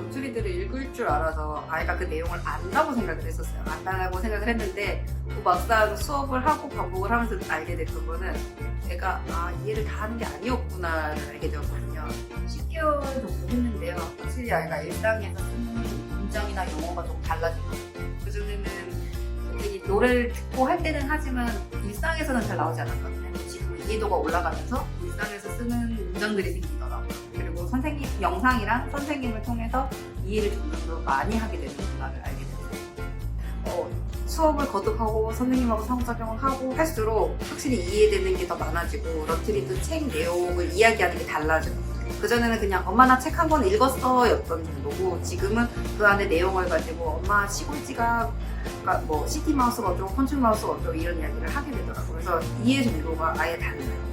런투리들을 읽을 줄 알아서 아이가 그 내용을 안다고 생각을 했었어요. 안다고 생각을 했는데 또 막상 수업을 하고 반복을 하면서 알게 됐던 거는 제가 아 이해를 다 하는 게 아니었구나를 알게 되었거든요. 10개월 정도 했는데요. 확실히 아이가 일상에서 쓰는 문장이나 용어가 조금 달라진 것 같아요. 그전에는 이 노래를 듣고 할 때는 하지만 일상에서는 잘 나오지 않았거든요. 지금 이해도가 올라가면서 일상에서 쓰는 문장들이 생기더 영상이랑 선생님을 통해서 이해를 좀더 많이 하게 되는구나를 알게 됐어요. 어, 수업을 거듭하고 선생님하고 상호작용을 하고 할수록 확실히 이해되는 게 더 많아지고 러트리도 책 내용을 이야기하는 게 달라져요. 그전에는 그냥 엄마 나 책 한 권 읽었어 였던 정도고 지금은 그 안에 내용을 가지고 엄마 시골지가 그러니까 뭐 시티 마우스가 어쩌고 컨츄리 마우스가 어쩌고 이런 이야기를 하게 되더라고요. 그래서 이해 정도가 아예 달라요.